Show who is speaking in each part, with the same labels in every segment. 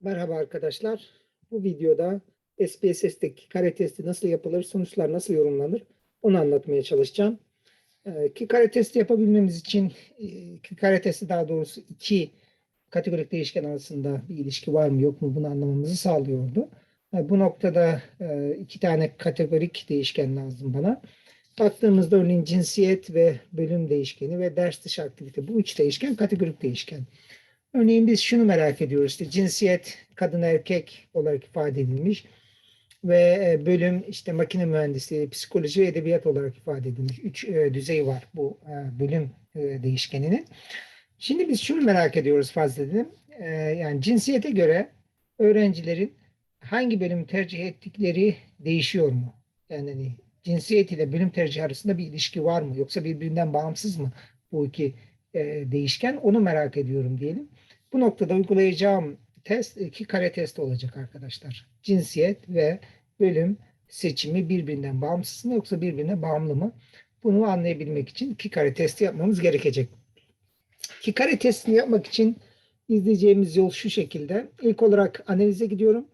Speaker 1: Merhaba arkadaşlar. Bu videoda SPSS'teki kare testi nasıl yapılır, sonuçlar nasıl yorumlanır onu anlatmaya çalışacağım. Ee, Ki kare testi yapabilmemiz için e, ki kare testi daha doğrusu iki kategorik değişken arasında bir ilişki var mı yok mu bunu anlamamızı sağlıyordu. E, Bu noktada e, iki tane kategorik değişken lazım bana. Baktığımızda örneğin cinsiyet ve bölüm değişkeni ve ders dışı aktivite bu üç değişken kategorik değişken. Örneğin biz şunu merak ediyoruz işte cinsiyet kadın erkek olarak ifade edilmiş ve e, bölüm işte makine mühendisliği, psikoloji ve edebiyat olarak ifade edilmiş. Üç e, düzey var bu e, bölüm değişkeninin. Şimdi biz şunu merak ediyoruz fazla dedim. Yani cinsiyete göre öğrencilerin hangi bölümü tercih ettikleri değişiyor mu? Yani hani cinsiyet ile bölüm tercihi arasında bir ilişki var mı? Yoksa birbirinden bağımsız mı bu iki değişken? Onu merak ediyorum diyelim. Bu noktada uygulayacağım test iki kare test olacak arkadaşlar. Cinsiyet ve bölüm seçimi birbirinden bağımsız mı yoksa birbirine bağımlı mı? Bunu anlayabilmek için iki kare testi yapmamız gerekecek. İki kare testini yapmak için izleyeceğimiz yol şu şekilde. İlk olarak analize gidiyorum.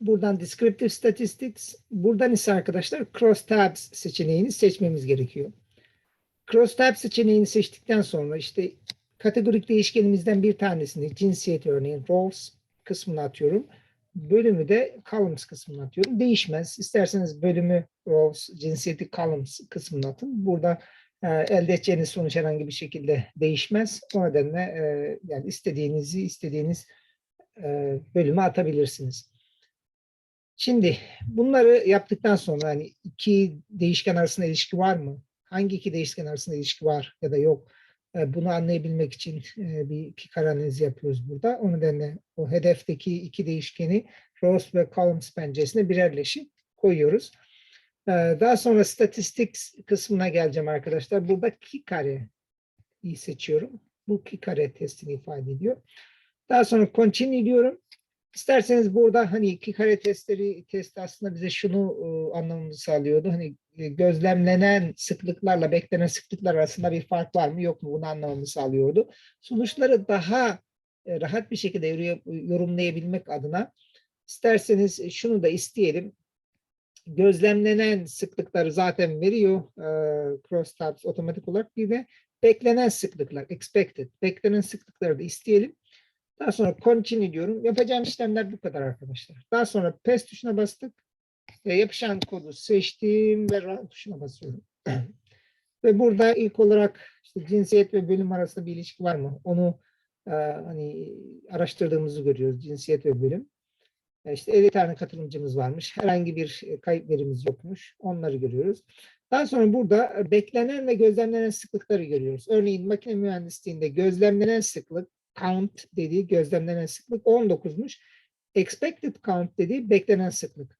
Speaker 1: Buradan Descriptive Statistics, buradan ise arkadaşlar Cross Tabs seçeneğini seçmemiz gerekiyor. Cross Tab seçeneğini seçtikten sonra işte kategorik değişkenimizden bir tanesini cinsiyet örneğin roles kısmına atıyorum. Bölümü de columns kısmına atıyorum. Değişmez. İsterseniz bölümü roles, cinsiyeti columns kısmına atın. Burada e, elde edeceğiniz sonuç herhangi bir şekilde değişmez. O nedenle e, yani istediğinizi istediğiniz e, bölüme atabilirsiniz. Şimdi bunları yaptıktan sonra hani iki değişken arasında ilişki var mı? Hangi iki değişken arasında ilişki var ya da yok? E, Bunu anlayabilmek için e, bir iki kare analizi yapıyoruz burada. O nedenle o hedefteki iki değişkeni rows ve columns penceresine birerleşik koyuyoruz. E, Daha sonra statistics kısmına geleceğim arkadaşlar. Burada iki kareyi seçiyorum. Bu iki kare testini ifade ediyor. Daha sonra continue diyorum. İsterseniz burada hani iki kare testleri test aslında bize şunu e, anlamamızı sağlıyordu. Hani e, gözlemlenen sıklıklarla beklenen sıklıklar arasında bir fark var mı yok mu bunu anlamamızı sağlıyordu. Sonuçları daha e, rahat bir şekilde yoru- yorumlayabilmek adına isterseniz şunu da isteyelim. Gözlemlenen sıklıkları zaten veriyor e, crosstabs otomatik olarak bir de beklenen sıklıklar expected beklenen sıklıkları da isteyelim. Daha sonra continue diyorum. Yapacağım işlemler bu kadar arkadaşlar. Daha sonra paste tuşuna bastık. Ve yapışan kodu seçtim ve run tuşuna basıyorum. ve burada ilk olarak işte cinsiyet ve bölüm arasında bir ilişki var mı? Onu e, hani araştırdığımızı görüyoruz. Cinsiyet ve bölüm. E, işte 50 tane katılımcımız varmış. Herhangi bir e, kayıp verimiz yokmuş. Onları görüyoruz. Daha sonra burada e, beklenen ve gözlemlenen sıklıkları görüyoruz. Örneğin makine mühendisliğinde gözlemlenen sıklık count dediği gözlemlenen sıklık 19'muş. Expected count dediği beklenen sıklık.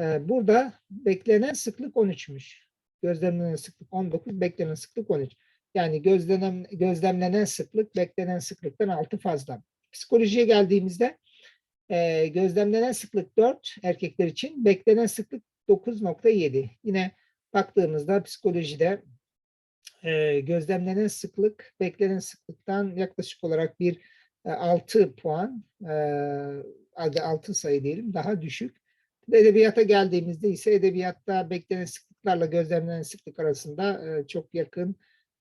Speaker 1: Ee, burada beklenen sıklık 13'müş. Gözlemlenen sıklık 19, beklenen sıklık 13. Yani gözlenen, gözlemlenen sıklık beklenen sıklıktan 6 fazla. Psikolojiye geldiğimizde e, gözlemlenen sıklık 4 erkekler için, beklenen sıklık 9.7. Yine baktığımızda psikolojide e, gözlemlenen sıklık beklenen sıklıktan yaklaşık olarak bir e, 6 puan e, hadi 6 sayı diyelim daha düşük. Edebiyata geldiğimizde ise edebiyatta beklenen sıklıklarla gözlemlenen sıklık arasında e, çok yakın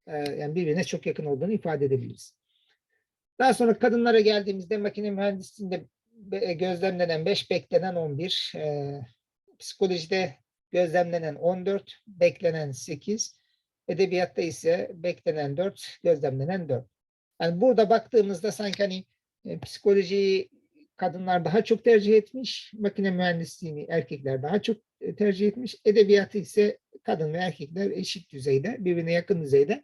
Speaker 1: e, yani birbirine çok yakın olduğunu ifade edebiliriz. Daha sonra kadınlara geldiğimizde makine mühendisliğinde be- gözlemlenen 5, beklenen 11, e, psikolojide gözlemlenen 14, beklenen 8, Edebiyatta ise beklenen 4, gözlemlenen 4. Yani burada baktığımızda sanki hani e, psikolojiyi kadınlar daha çok tercih etmiş, makine mühendisliğini erkekler daha çok e, tercih etmiş, edebiyatı ise kadın ve erkekler eşit düzeyde, birbirine yakın düzeyde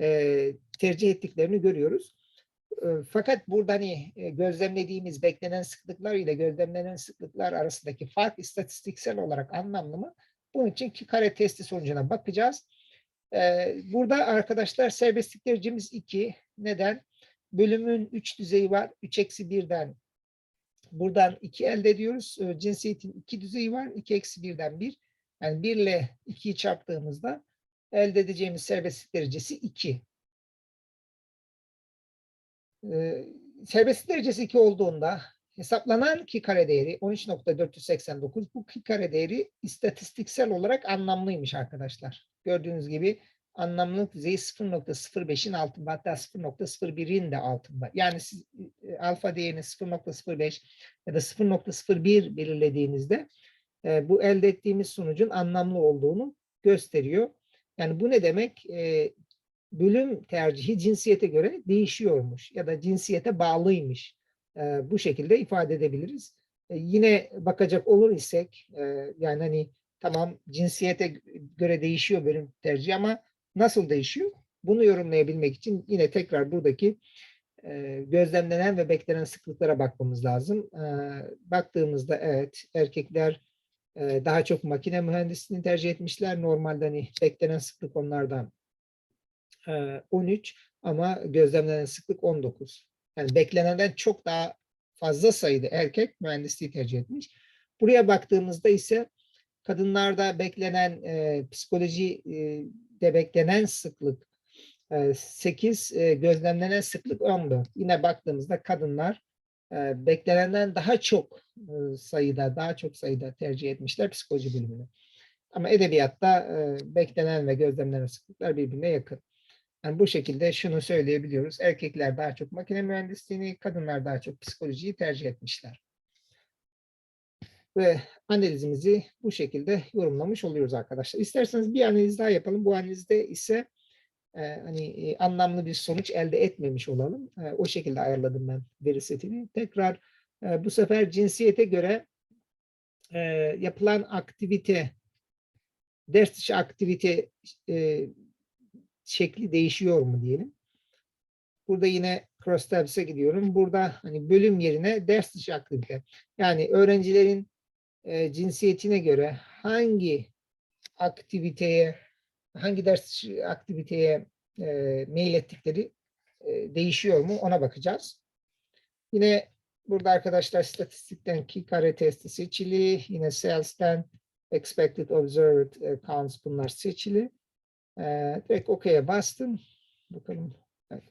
Speaker 1: e, tercih ettiklerini görüyoruz. Fakat burada hani gözlemlediğimiz beklenen sıklıklar ile gözlemlenen sıklıklar arasındaki fark istatistiksel olarak anlamlı mı? Bunun için iki kare testi sonucuna bakacağız. Burada arkadaşlar serbestlik derecemiz 2. Neden? Bölümün 3 düzeyi var. 3 eksi 1'den buradan 2 elde ediyoruz. Cinsiyetin 2 düzeyi var. 2 eksi 1'den 1. Yani 1 ile 2'yi çarptığımızda elde edeceğimiz serbestlik derecesi 2. Ee, serbestlik derecesi 2 olduğunda hesaplanan ki kare değeri 13.489 bu ki kare değeri istatistiksel olarak anlamlıymış arkadaşlar. Gördüğünüz gibi anlamlılık düzeyi 0.05'in altında hatta 0.01'in de altında. Yani siz e, alfa değerini 0.05 ya da 0.01 belirlediğinizde e, bu elde ettiğimiz sonucun anlamlı olduğunu gösteriyor. Yani bu ne demek? E, bölüm tercihi cinsiyete göre değişiyormuş ya da cinsiyete bağlıymış. E, bu şekilde ifade edebiliriz. E, yine bakacak olur isek e, yani hani tamam cinsiyete göre değişiyor bölüm tercihi ama nasıl değişiyor? Bunu yorumlayabilmek için yine tekrar buradaki e, gözlemlenen ve beklenen sıklıklara bakmamız lazım. E, baktığımızda evet erkekler e, daha çok makine mühendisliğini tercih etmişler. Normalde hani beklenen sıklık onlardan e, 13 ama gözlemlenen sıklık 19. Yani beklenenden çok daha fazla sayıda erkek mühendisliği tercih etmiş. Buraya baktığımızda ise kadınlarda beklenen e, psikoloji e, de beklenen sıklık e, 8, e, gözlemlenen sıklık 14. Yine baktığımızda kadınlar e, beklenenden daha çok e, sayıda, daha çok sayıda tercih etmişler psikoloji bölümünü. Ama edebiyatta e, beklenen ve gözlemlenen sıklıklar birbirine yakın. Yani bu şekilde şunu söyleyebiliyoruz. Erkekler daha çok makine mühendisliğini, kadınlar daha çok psikolojiyi tercih etmişler. Ve analizimizi bu şekilde yorumlamış oluyoruz arkadaşlar. İsterseniz bir analiz daha yapalım. Bu analizde ise e, hani e, anlamlı bir sonuç elde etmemiş olalım. E, o şekilde ayarladım ben veri setini. Tekrar e, bu sefer cinsiyete göre e, yapılan aktivite, ders dışı aktivite e, şekli değişiyor mu diyelim. Burada yine cross tabs'e gidiyorum. Burada hani bölüm yerine ders dışı aktivite. Yani öğrencilerin e, cinsiyetine göre hangi aktiviteye, hangi ders aktiviteye e, mail ettikleri e, değişiyor mu ona bakacağız. Yine burada arkadaşlar istatistikten key kare testi seçili. Yine sales'ten expected observed e, counts bunlar seçili. E, direkt OK'ye bastım. Bakalım. Evet.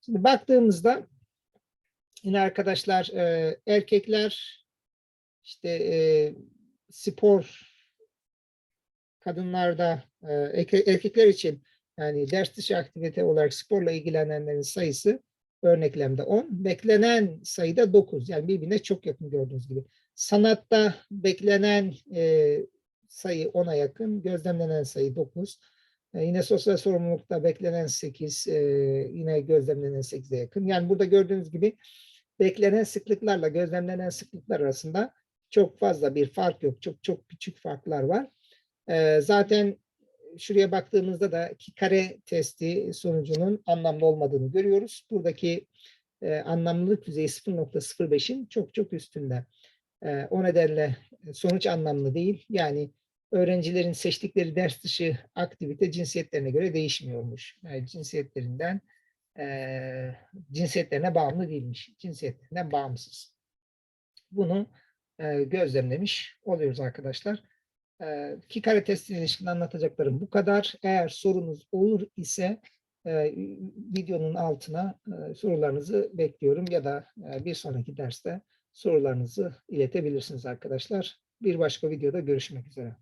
Speaker 1: Şimdi baktığımızda yine arkadaşlar e, erkekler işte e, spor kadınlarda e, erke- erkekler için yani ders dışı aktivite olarak sporla ilgilenenlerin sayısı örneklemde 10, beklenen sayıda 9. Yani birbirine çok yakın gördüğünüz gibi. Sanatta beklenen e, sayı 10'a yakın, gözlemlenen sayı 9. E, yine sosyal sorumlulukta beklenen 8, e, yine gözlemlenen 8'e yakın. Yani burada gördüğünüz gibi beklenen sıklıklarla gözlemlenen sıklıklar arasında çok fazla bir fark yok. Çok çok küçük farklar var. Zaten şuraya baktığımızda da ki kare testi sonucunun anlamlı olmadığını görüyoruz. Buradaki anlamlılık düzeyi 0.05'in çok çok üstünde. O nedenle sonuç anlamlı değil. Yani öğrencilerin seçtikleri ders dışı aktivite cinsiyetlerine göre değişmiyormuş. Yani cinsiyetlerinden e, cinsiyetlerine bağımlı değilmiş. Cinsiyetlerinden bağımsız. Bunu e, gözlemlemiş oluyoruz arkadaşlar. E, ki kare testine ilişkin anlatacaklarım bu kadar. Eğer sorunuz olur ise e, videonun altına e, sorularınızı bekliyorum ya da bir sonraki derste sorularınızı iletebilirsiniz arkadaşlar. Bir başka videoda görüşmek üzere.